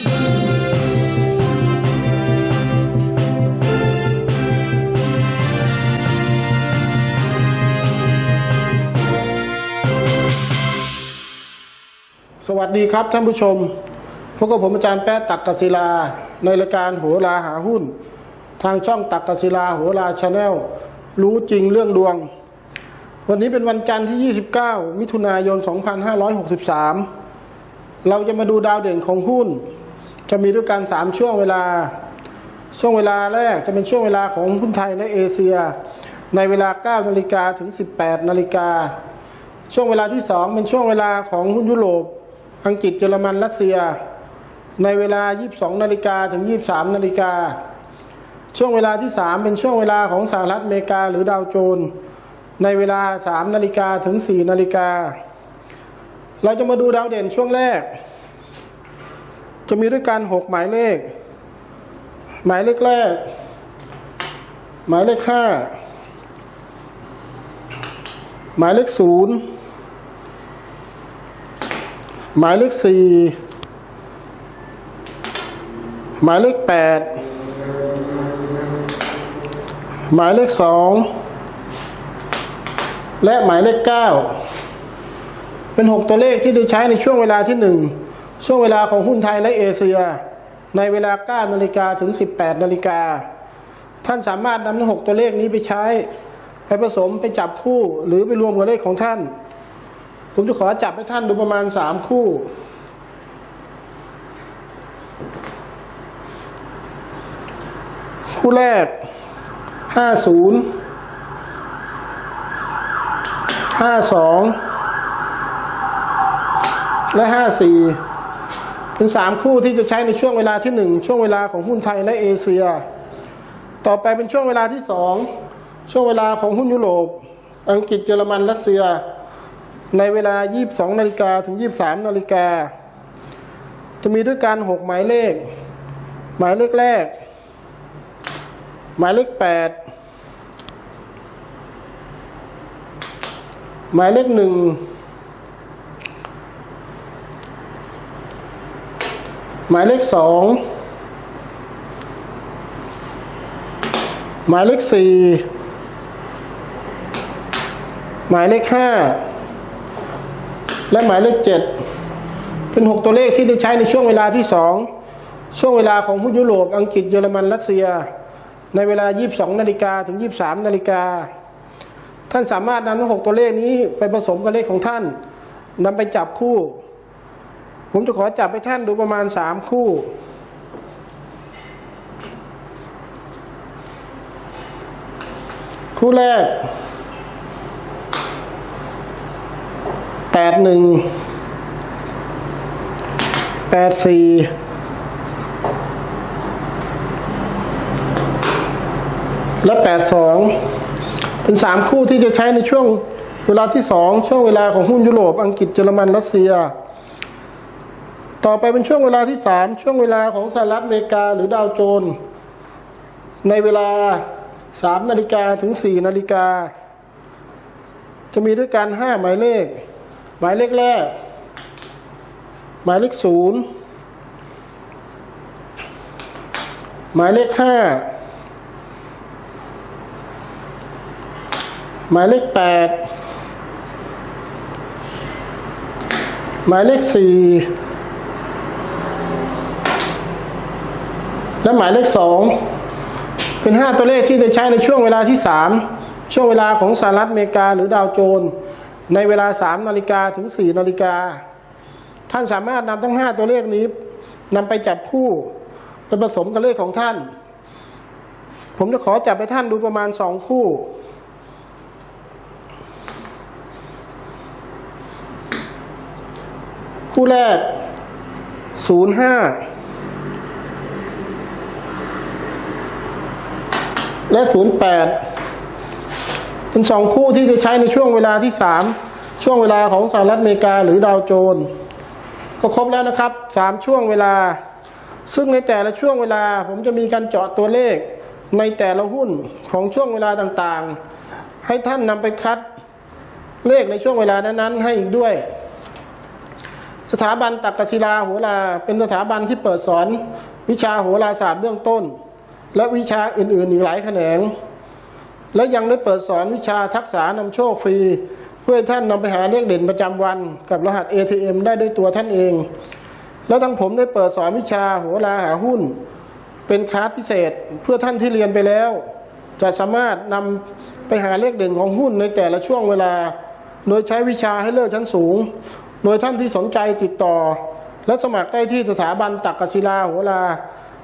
สวัสดีครับท่านผู้ชม พบกับผมอาจารย์แป๊ะตักกศิลา ในรายการโหราหาหุ้น ทางช่องตักกศิลาโหราชาแนลรู้จริงเรื่องดวง วันนี้เป็นวันจันทร์ที่ 29 มิถุนายน 2563 เราจะมาดูดาวเด่นของหุ้น จะมีด้วยกัน3ช่วงเวลา ช่วงเวลาแรกจะเป็นช่วงเวลาของหุ้นไทยและเอเชีย ในเวลา9นาฬิกาถึง 18นาฬิกาช่วงเวลาที่ 2 เป็นช่วงเวลาของหุ้นยุโรป อังกฤษเยอรมันรัสเซีย ในเวลา 22นาฬิกาถึง 23นาฬิกาช่วงเวลาที่ 3 เป็นช่วงเวลาของสหรัฐอเมริกาหรือดาวโจน ในเวลา 3 นาฬิกาถึง 4 นาฬิกา เราจะมาดูดาวเด่นช่วงแรก จะมีด้วยกัน6หมายเลข หมายเลขแรก หมายเลข5หมายเลข0หมายเลขสี่หมายเลขแปดหมายเลขสองและหมายเลขเก้าเป็นหกตัวเลขที่จะใช้ในช่วงเวลาที่หนึ่ง ช่วงเวลาของหุ้นไทยและเอเชีย ในเวลา 9 นาฬิกาถึง 18 นาฬิกา ท่านสามารถนำทั้งหกตัวเลขนี้ไปใช้ ไปผสมไปจับคู่หรือไปรวมกับเลขของท่าน ผมจะขอจับให้ท่านดูประมาณสามคู่ คู่แรกห้าศูนย์ห้าสองและห้าสี่ เป็นสามคู่ที่จะใช้ในช่วงเวลาที่หนึ่งช่วงเวลาของหุ้นไทยและเอเชีย ต่อไปเป็นช่วงเวลาที่สองช่วงเวลาของหุ้นยุโรป อังกฤษเยอรมันรัสเซีย ในเวลา 22นาฬิกาถึง 23นาฬิกาจะมีด้วยกัน6หมายเลข หมายเลขแรก หมายเลข 8 หมายเลข1 หมายเลขสองหมายเลขสี่หมายเลขห้าและหมายเลขเจ็ดเป็นหกตัวเลขที่ได้ใช้ในช่วงเวลาที่สองช่วงเวลาของผู้ยุโรปอังกฤษเยอรมันรัสเซีย ในเวลา 22นาฬิกาถึง 23นาฬิกาท่านสามารถนำทั้งหกตัวเลขนี้ไปผสมกับเลขของท่านนำไปจับคู่ ผมจะขอจับให้ท่านดูประมาณสามคู่ คู่แรกแปดหนึ่งแปดสี่และแปดสองเป็นสามคู่ที่จะใช้ในช่วงเวลาที่สองช่วงเวลาของหุ้นยุโรป อังกฤษเยอรมันรัสเซีย ต่อไปเป็นช่วงเวลาที่สามช่วงเวลาของสหรัฐอเมริกาหรือดาวโจนส์ในเวลาสามนาฬิกาถึงสี่นาฬิกา จะมีด้วยกันห้าหมายเลข หมายเลขแรก หมายเลขศูนย์หมายเลขห้าหมายเลขแปดหมายเลขสี่ และหมายเลขสองเป็นห้าตัวเลขที่จะใช้ในช่วงเวลาที่สามช่วงเวลาของสหรัฐอเมริกาหรือดาวโจน ในเวลาสามนาฬิกาถึงสี่นาฬิกา ท่านสามารถนำทั้งห้าตัวเลขนี้นำไปจับคู่ไปผสมกับเลขของท่าน ผมจะขอจับไปท่านดูประมาณสองคู่ คู่แรกศูนย์ห้า และศูนย์แปดเป็นสองคู่ที่จะใช้ในช่วงเวลาที่สามช่วงเวลาของสหรัฐอเมริกาหรือดาวโจนส์ก็ครบแล้วนะครับสามช่วงเวลา ซึ่งในแต่ละช่วงเวลา ผมจะมีการเจาะตัวเลขในแต่ละหุ้นของช่วงเวลาต่างๆ ให้ท่านนำไปคัดเลขในช่วงเวลานั้นๆ ให้อีกด้วย สถาบันตักกศิลาโหราเป็นสถาบันที่เปิดสอนวิชาโหราศาสตร์เบื้องต้น และวิชาอื่นๆอีกหลายแขนง และยังได้เปิดสอนวิชาทักษะนำโชคฟรี เพื่อท่านนำไปหาเลขเด่นประจำวัน กับรหัส ATM ได้ด้วยตัวท่านเอง และทั้งผมได้เปิดสอนวิชาโหราหาหุ้น เป็นคลาสพิเศษเพื่อท่านที่เรียนไปแล้ว จะสามารถนำไปหาเลขเด่นของหุ้นในแต่ละช่วงเวลา โดยใช้วิชาให้เลิกชั้นสูง โดยท่านที่สนใจติดต่อ และสมัครได้ที่สถาบันตักกศิลาโหรา